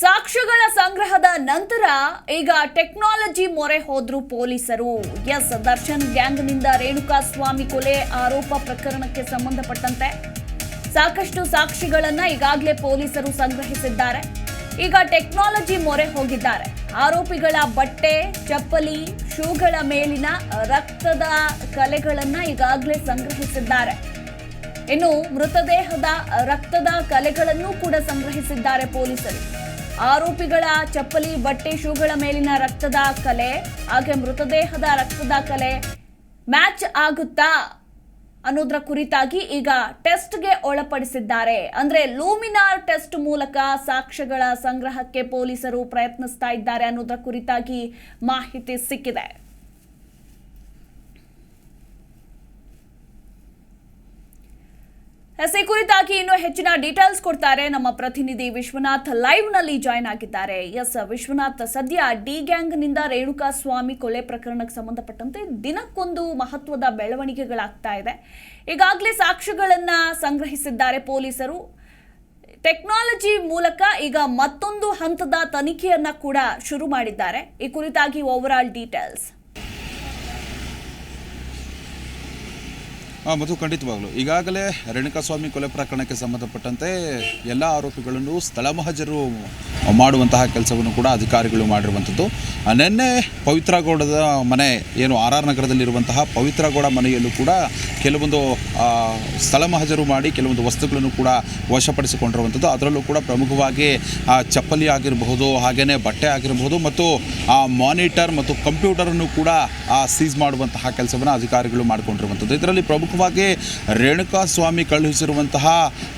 ಸಾಕ್ಷ್ಯಗಳ ಸಂಗ್ರಹದ ನಂತರ ಈಗ ಟೆಕ್ನಾಲಜಿ ಮೊರೆ ಹೋದ್ರು ಪೊಲೀಸರು. ಎಸ್, ದರ್ಶನ್ ಗ್ಯಾಂಗ್ನಿಂದ ರೇಣುಕಾ ಸ್ವಾಮಿ ಕೊಲೆ ಆರೋಪ ಪ್ರಕರಣಕ್ಕೆ ಸಂಬಂಧಪಟ್ಟಂತೆ ಸಾಕಷ್ಟು ಸಾಕ್ಷಿಗಳನ್ನ ಈಗಾಗಲೇ ಪೊಲೀಸರು ಸಂಗ್ರಹಿಸಿದ್ದಾರೆ. ಈಗ ಟೆಕ್ನಾಲಜಿ ಮೊರೆ ಹೋಗಿದ್ದಾರೆ. ಆರೋಪಿಗಳ ಬಟ್ಟೆ, ಚಪ್ಪಲಿ, ಶೂಗಳ ಮೇಲಿನ ರಕ್ತದ ಕಲೆಗಳನ್ನ ಈಗಾಗಲೇ ಸಂಗ್ರಹಿಸಿದ್ದಾರೆ. ಇನ್ನು ಮೃತದೇಹದ ರಕ್ತದ ಕಲೆಗಳನ್ನು ಕೂಡ ಸಂಗ್ರಹಿಸಿದ್ದಾರೆ ಪೊಲೀಸರು. ಆರೋಪಿಗಳ ಚಪ್ಪಲಿ, ಬಟ್ಟೆ, ಶೂಗಳ ಮೇಲಿನ ರಕ್ತದ ಕಲೆ, ಹಾಗೆ ಮೃತದೇಹದ ರಕ್ತದ ಕಲೆ ಮ್ಯಾಚ್ ಆಗುತ್ತಾ ಅನ್ನೋದ್ರ ಕುರಿತಾಗಿ ಈಗ ಟೆಸ್ಟ್ಗೆ ಒಳಪಡಿಸಿದ್ದಾರೆ. ಅಂದ್ರೆ ಲೂಮಿನಾರ್ ಟೆಸ್ಟ್ ಮೂಲಕ ಸಾಕ್ಷ್ಯಗಳ ಸಂಗ್ರಹಕ್ಕೆ ಪೊಲೀಸರು ಪ್ರಯತ್ನಿಸ್ತಾ ಇದ್ದಾರೆ ಅನ್ನೋದ್ರ ಕುರಿತಾಗಿ ಮಾಹಿತಿ ಸಿಕ್ಕಿದೆ. ಎಸ್ ಈ ಕುರಿತಾಗಿ ಇನ್ನೂ ಹೆಚ್ಚಿನ ಡೀಟೇಲ್ಸ್ ಕೊಡ್ತಾರೆ ನಮ್ಮ ಪ್ರತಿನಿಧಿ ವಿಶ್ವನಾಥ್. ಲೈವ್ನಲ್ಲಿ ಜಾಯ್ನ್ ಆಗಿದ್ದಾರೆ. ಎಸ್, ವಿಶ್ವನಾಥ್, ಸದ್ಯ ಡಿ ಗ್ಯಾಂಗ್ನಿಂದ ರೇಣುಕಾ ಸ್ವಾಮಿ ಕೊಲೆ ಪ್ರಕರಣಕ್ಕೆ ಸಂಬಂಧಪಟ್ಟಂತೆ ದಿನಕ್ಕೊಂದು ಮಹತ್ವದ ಬೆಳವಣಿಗೆಗಳಾಗ್ತಾ ಇದೆ. ಈಗಾಗಲೇ ಸಾಕ್ಷ್ಯಗಳನ್ನ ಸಂಗ್ರಹಿಸಿದ್ದಾರೆ ಪೊಲೀಸರು. ಟೆಕ್ನಾಲಜಿ ಮೂಲಕ ಈಗ ಮತ್ತೊಂದು ಹಂತದ ತನಿಖೆಯನ್ನ ಕೂಡ ಶುರು ಮಾಡಿದ್ದಾರೆ. ಈ ಕುರಿತಾಗಿ ಓವರ್ ಡೀಟೇಲ್ಸ್. ಮತ್ತು ಖಂಡಿತವಾಗಲು ಈಗಾಗಲೇ ರೇಣುಕಾಸ್ವಾಮಿ ಕೊಲೆ ಪ್ರಕರಣಕ್ಕೆ ಸಂಬಂಧಪಟ್ಟಂತೆ ಎಲ್ಲ ಆರೋಪಿಗಳನ್ನು ಸ್ಥಳ ಮಹಜರು ಮಾಡುವಂತಹ ಕೆಲಸವನ್ನು ಕೂಡ ಅಧಿಕಾರಿಗಳು ಮಾಡಿರುವಂಥದ್ದು. ಆ, ನಿನ್ನೆ ಪವಿತ್ರಗೌಡದ ಮನೆ ಏನು ಆರ್ ಆರ್ ನಗರದಲ್ಲಿರುವಂತಹ ಪವಿತ್ರಗೌಡ ಮನೆಯಲ್ಲೂ ಕೂಡ ಕೆಲವೊಂದು ಆ, ಸ್ಥಳ ಮಹಜರು ಮಾಡಿ ಕೆಲವೊಂದು ವಸ್ತುಗಳನ್ನು ಕೂಡ ವಶಪಡಿಸಿಕೊಂಡಿರುವಂಥದ್ದು. ಅದರಲ್ಲೂ ಕೂಡ ಪ್ರಮುಖವಾಗಿ ಆ ಚಪ್ಪಲಿ ಆಗಿರಬಹುದು ಹಾಗೆಯೇ ಬಟ್ಟೆ ಆಗಿರಬಹುದು ಮತ್ತು ಆ ಮಾನಿಟರ್ ಮತ್ತು ಕಂಪ್ಯೂಟರನ್ನು ಕೂಡ ಸೀಸ್ ಮಾಡುವಂತಹ ಕೆಲಸವನ್ನು ಅಧಿಕಾರಿಗಳು ಮಾಡಿಕೊಂಡಿರುವಂಥದ್ದು. ಇದರಲ್ಲಿ ಪ್ರಮುಖವಾಗಿ ರೇಣುಕಾ ಸ್ವಾಮಿ ಕಳುಹಿಸಿರುವಂತಹ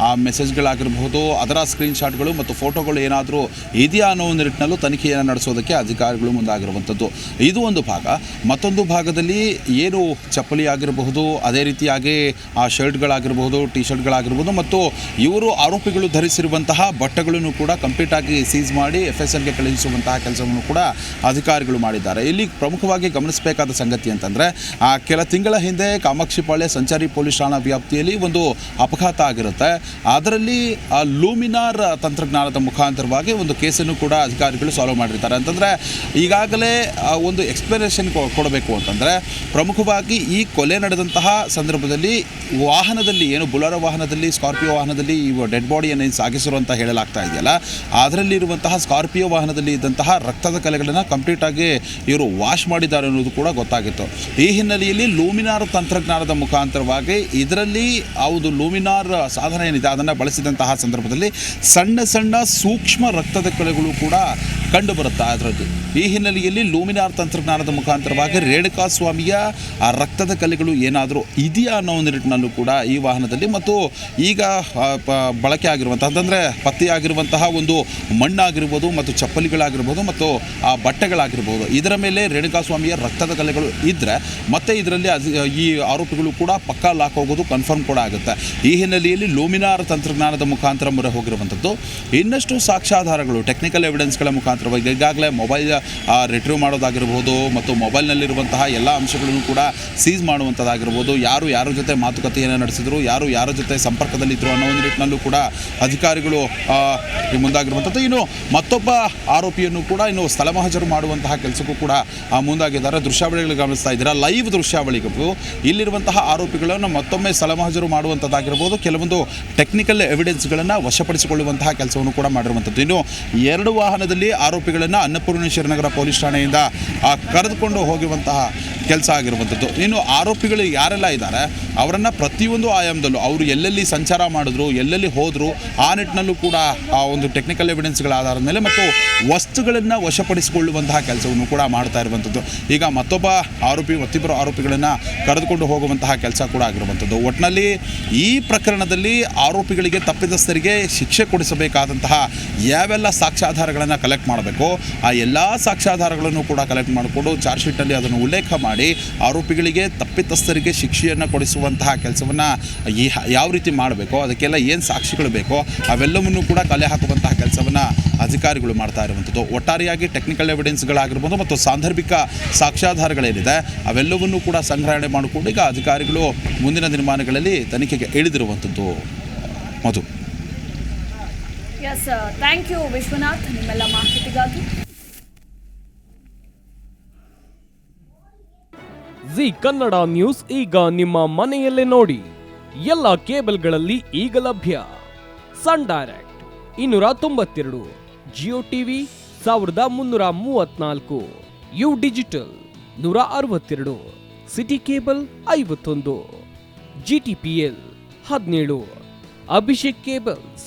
ಆ ಮೆಸೇಜ್ಗಳಾಗಿರಬಹುದು, ಅದರ ಸ್ಕ್ರೀನ್ಶಾಟ್ಗಳು ಮತ್ತು ಫೋಟೋಗಳು ಏನಾದರೂ ಇದೆಯಾ ಅನ್ನೋ ಒಂದು ನಿಟ್ಟಿನಲ್ಲೂ ತನಿಖೆಯನ್ನು ನಡೆಸೋದಕ್ಕೆ ಅಧಿಕಾರಿಗಳು ಮುಂದಾಗಿರುವಂಥದ್ದು. ಇದು ಒಂದು ಭಾಗ. ಮತ್ತೊಂದು ಭಾಗದಲ್ಲಿ ಏನು ಚಪ್ಪಲಿ ಆಗಿರಬಹುದು, ಅದೇ ರೀತಿಯಾಗಿ ಆ ಶರ್ಟ್ಗಳಾಗಿರಬಹುದು ಟಿ ಶರ್ಟ್ಗಳಾಗಿರ್ಬೋದು ಮತ್ತು ಇವರು ಆರೋಪಿಗಳು ಧರಿಸಿರುವಂತಹ ಬಟ್ಟೆಗಳನ್ನು ಕೂಡ ಕಂಪ್ಲೀಟ್ ಆಗಿ ಸೀಸ್ ಮಾಡಿ ಎಫ್ ಎಸ್ ಎಲ್ಗೆ ಕಳುಹಿಸುವಂತಹ ಕೆಲಸವನ್ನು ಕೂಡ ಅಧಿಕಾರಿಗಳು ಮಾಡಿದ್ದಾರೆ. ಇಲ್ಲಿ ಪ್ರಮುಖವಾಗಿ ಗಮನಿಸಬೇಕಾದ ಸಂಗತಿ ಅಂತಂದರೆ ಕೆಲ ತಿಂಗಳ ಹಿಂದೆ ಕಾಮಾಕ್ಷಿಪಾಳ್ಯ ಸಂಚಾರಿ ಪೊಲೀಸ್ ಠಾಣಾ ವ್ಯಾಪ್ತಿಯಲ್ಲಿ ಒಂದು ಅಪಘಾತ ಆಗಿರುತ್ತೆ. ಅದರಲ್ಲಿ ಆ ಲೂಮಿನಾರ್ ತಂತ್ರಜ್ಞಾನದ ಮುಖಾಂತರವಾಗಿ ಒಂದು ಕೇಸನ್ನು ಕೂಡ ಅಧಿಕಾರಿಗಳು ಸಾಲ್ವ್ ಮಾಡಿರ್ತಾರೆ. ಅಂತಂದರೆ ಈಗಾಗಲೇ ಒಂದು ಎಕ್ಸ್ಪ್ಲನೇಷನ್ ಕೊಡಬೇಕು ಅಂತಂದರೆ, ಪ್ರಮುಖವಾಗಿ ಈ ಕೊಲೆ ನಡೆದಂತಹ ಸಂದರ್ಭದಲ್ಲಿ ವಾಹನದಲ್ಲಿ ಏನು ಬುಲಾರ ವಾಹನದಲ್ಲಿ, ಸ್ಕಾರ್ಪಿಯೋ ವಾಹನದಲ್ಲಿ ಈ ಡೆಡ್ ಬಾಡಿಯನ್ನು ಸಾಗಿಸಿರು ಅಂತ ಹೇಳಲಾಗ್ತಾ ಇದೆಯಲ್ಲ, ಅದರಲ್ಲಿರುವಂತಹ ಸ್ಕಾರ್ಪಿಯೋ ವಾಹನದಲ್ಲಿ ಇದ್ದಂತಹ ರಕ್ತದ ಕಲೆಗಳನ್ನು ಕಂಪ್ಲೀಟಾಗಿ ಇವರು ವಾಶ್ ಮಾಡಿದ್ದಾರೆ ಅನ್ನೋದು ಕೂಡ ಗೊತ್ತಾಗಿತ್ತು. ಈ ಹಿನ್ನೆಲೆಯಲ್ಲಿ ಲೂಮಿನಾರ್ ತಂತ್ರಜ್ಞಾನದ ಮುಖಾಂತರವಾಗಿ ಇದರಲ್ಲಿ ಹೌದು, ಲೂಮಿನಾರ್ ಸಾಧನ ಏನಿದೆ, ಅದನ್ನು ಬಳಸಿದಂತಹ ಸಂದರ್ಭದಲ್ಲಿ ಸಣ್ಣ ಸಣ್ಣ ಸೂಕ್ಷ್ಮ ರಕ್ತದ ಕಲೆಗಳು ಕೂಡ ಕಂಡು ಬರುತ್ತೆ ಅದರದ್ದು? ಈ ಹಿನ್ನೆಲೆಯಲ್ಲಿ ಲೂಮಿನಾರ್ ತಂತ್ರಜ್ಞಾನದ ಮುಖಾಂತರವಾಗಿ ರೇಣುಕಾ ಸ್ವಾಮಿಯ ಆ ರಕ್ತದ ಕಲೆಗಳು ಏನಾದರೂ ಇದೆಯಾ ಅನ್ನೋ ಒಂದು ನಿಟ್ಟಿನಲ್ಲೂ ಕೂಡ ಈ ವಾಹನದಲ್ಲಿ ಮತ್ತು ಈಗ ಬಳಕೆ ಆಗಿರುವಂತಹ ಅಂತಂದರೆ ಪತ್ತೆಯಾಗಿರುವಂತಹ ಒಂದು ಮಣ್ಣಾಗಿರ್ಬೋದು ಮತ್ತು ಚಪ್ಪಲಿಗಳಾಗಿರ್ಬೋದು ಮತ್ತು ಆ ಬಟ್ಟೆಗಳಾಗಿರ್ಬೋದು, ಇದರ ಮೇಲೆ ರೇಣುಕಾ ಸ್ವಾಮಿಯ ರಕ್ತದ ಕಲೆಗಳು ಇದ್ದರೆ ಮತ್ತೆ ಇದರಲ್ಲಿ ಈ ಆರೋಪಿಗಳು ಕೂಡ ಪಕ್ಕಾ ಲಾಕ್ ಹೋಗೋದು ಕನ್ಫರ್ಮ್ ಕೂಡ ಆಗುತ್ತೆ. ಈ ಹಿನ್ನೆಲೆಯಲ್ಲಿ ಲೂಮಿನಾರ್ ತಂತ್ರಜ್ಞಾನದ ಮುಖಾಂತರ ಮೊರೆ ಹೋಗಿರುವಂಥದ್ದು ಇನ್ನಷ್ಟು ಸಾಕ್ಷ್ಯಾಧಾರಗಳು ಟೆಕ್ನಿಕಲ್ ಎವಿಡೆನ್ಸ್ಗಳ ಮುಖಾಂತರವಾಗಿ ಈಗಾಗಲೇ ಮೊಬೈಲ್ ರಿಟ್ರೀವ್ ಮಾಡೋದಾಗಿರ್ಬೋದು ಮತ್ತು ಮೊಬೈಲ್ನಲ್ಲಿರುವಂತಹ ಎಲ್ಲ ಅಂಶಗಳನ್ನು ಕೂಡ ಸೀಸ್ ಮಾಡುವಂಥದ್ದಾಗಿರ್ಬೋದು. ಯಾರು ಯಾರ ಜೊತೆ ಮಾತುಕತೆಯನ್ನು ನಡೆಸಿದ್ರು, ಯಾರು ಯಾರ ಜೊತೆ ಸಂಪರ್ಕದಲ್ಲಿದ್ದರು ಅನ್ನೋ ಒಂದು ನಿಟ್ಟಿನಲ್ಲೂ ಕೂಡ ಅಧಿಕಾರಿಗಳು ಮುಂದಾಗಿರುವಂಥದ್ದು. ಇನ್ನು ಮತ್ತೊಬ್ಬ ಆರೋಪಿಯನ್ನು ಕೂಡ ಇನ್ನು ಸ್ಥಳ ಮಹಜರು ಮಾಡುವಂತಹ ಕೆಲಸಕ್ಕೂ ಕೂಡ ಮುಂದಾಗಿದ್ದಾರೆ. ದೃಶ್ಯಾವಳಿಗಳು ಗಮನಿಸ್ತಾ ಇದ್ದೀರಾ? ಲೈವ್ ದೃಶ್ಯಾವಳಿಗೂ ಇಲ್ಲಿರುವಂತಹ ಆರೋಪಿಗಳನ್ನು ಮತ್ತೊಮ್ಮೆ ಸ್ಥಳ ಮಹಜರು ಮಾಡುವಂಥದ್ದಾಗಿರ್ಬೋದು. ಕೆಲವೊಂದು ಟೆಕ್ನಿಕಲ್ ಎವಿಡೆನ್ಸ್ಗಳನ್ನು ವಶಪಡಿಸಿಕೊಳ್ಳುವಂತಹ ಕೆಲಸವನ್ನು ಕೂಡ ಮಾಡಿರುವಂಥದ್ದು. ಇನ್ನು ಎರಡು ವಾಹನದಲ್ಲಿ ಆರೋಪಿಗಳನ್ನು ಅನ್ನಪೂರ್ಣೇಶ್ವರ ನಗರ ಪೊಲೀಸ್ ಠಾಣೆಯಿಂದ ಕರೆದುಕೊಂಡು ಹೋಗುವಂತಹ ಕೆಲಸ ಆಗಿರುವಂಥದ್ದು. ಇನ್ನು ಆರೋಪಿಗಳು ಯಾರೆಲ್ಲ ಇದ್ದಾರೆ, ಅವರನ್ನು ಪ್ರತಿಯೊಂದು ಆಯಾಮದಲ್ಲೂ ಅವರು ಎಲ್ಲೆಲ್ಲಿ ಸಂಚಾರ ಮಾಡಿದ್ರು, ಎಲ್ಲೆಲ್ಲಿ ಹೋದರು, ಆ ನಿಟ್ಟಿನಲ್ಲೂ ಕೂಡ, ಆ, ಒಂದು ಟೆಕ್ನಿಕಲ್ ಎವಿಡೆನ್ಸ್ಗಳ ಆಧಾರದ ಮೇಲೆ ಮತ್ತು ವಸ್ತುಗಳನ್ನು ವಶಪಡಿಸಿಕೊಳ್ಳುವಂತಹ ಕೆಲಸವನ್ನು ಕೂಡ ಮಾಡ್ತಾ ಇರುವಂಥದ್ದು. ಈಗ ಮತ್ತೊಬ್ಬ ಆರೋಪಿ, ಮತ್ತಿಬ್ಬರು ಆರೋಪಿಗಳನ್ನು ಕರೆದುಕೊಂಡು ಹೋಗುವಂತಹ ಕೆಲಸ ಕೂಡ ಆಗಿರುವಂಥದ್ದು. ಒಟ್ಟಿನಲ್ಲಿ ಈ ಪ್ರಕರಣದಲ್ಲಿ ಆರೋಪಿಗಳಿಗೆ ತಪ್ಪಿತಸ್ಥರಿಗೆ ಶಿಕ್ಷೆ ಕೊಡಿಸಬೇಕಾದಂತಹ ಯಾವೆಲ್ಲ ಸಾಕ್ಷ್ಯಾಧಾರಗಳನ್ನು ಕಲೆಕ್ಟ್ ಮಾಡಬೇಕು. ಆ ಎಲ್ಲ ಸಾಕ್ಷ್ಯಾಧಾರಗಳನ್ನು ಕೂಡ ಕಲೆಕ್ಟ್ ಮಾಡಿಕೊಂಡು ಚಾರ್ಜ್ ಶೀಟಲ್ಲಿ ಅದನ್ನು ಉಲ್ಲೇಖ ಮಾಡಿ ಆರೋಪಿಗಳಿಗೆ ತಪ್ಪಿತಸ್ಥರಿಗೆ ಶಿಕ್ಷೆಯನ್ನು ಕೊಡಿಸುವಂತಹ ಕೆಲಸವನ್ನು ಈ ಯಾವ ರೀತಿ ಮಾಡಬೇಕು, ಅದಕ್ಕೆಲ್ಲ ಏನು ಸಾಕ್ಷಿಗಳು ಬೇಕೋ ಅವೆಲ್ಲವನ್ನು ಕೂಡ ಕಲೆ ಹಾಕುವಂತಹ ಕೆಲಸವನ್ನು ಅಧಿಕಾರಿಗಳು ಮಾಡ್ತಾ ಇರುವಂಥದ್ದು. ಒಟ್ಟಾರೆಯಾಗಿ ಟೆಕ್ನಿಕಲ್ ಎವಿಡೆನ್ಸ್ಗಳಾಗಿರ್ಬೋದು ಮತ್ತು ಸಾಂದರ್ಭಿಕ ಸಾಕ್ಷ್ಯಾಧಾರಗಳೇನಿದೆ, ಅವೆಲ್ಲವನ್ನೂ ಕೂಡ ಸಂಗ್ರಹಣೆ ಮಾಡಿಕೊಂಡು ಈಗ ಅಧಿಕಾರಿಗಳು ಮುಂದಿನ ದಿನಮಾನಗಳಲ್ಲಿ ತನಿಖೆಗೆ ಇಳಿದಿರುವಂಥದ್ದು. Madhu. Yes thank you Vishwanath ನಿಮ್ಮೆಲ್ಲ ಮಾಹಿತಿಗಾಗಿ. ಜಿ ಕನ್ನಡ ನ್ಯೂಸ್ ಈಗ ನಿಮ್ಮ ಮನೆಯಲ್ಲೇ ನೋಡಿ. ಎಲ್ಲ ಕೇಬಲ್ಗಳಲ್ಲಿ ಈಗ ಲಭ್ಯ. ಸನ್ ಡೈರೆಕ್ಟ್ ಇನ್ನೂರ ತೊಂಬತ್ತೆರಡು, ಜಿಯೋ ಟಿವಿ ಸಾವಿರದ ಮುನ್ನೂರ ಮೂವತ್ನಾಲ್ಕು ಯು ಡಿಜಿಟಲ್ ನೂರ ಅರವತ್ತೆರಡು, ಸಿಟಿ ಕೇಬಲ್ ಐವತ್ತೊಂದು, ಜಿ ಟಿ ಪಿ ಎಲ್ ಹದಿನೇಳು, ಅಭಿಷೇಕ್ ಕೇಬಲ್ಸ್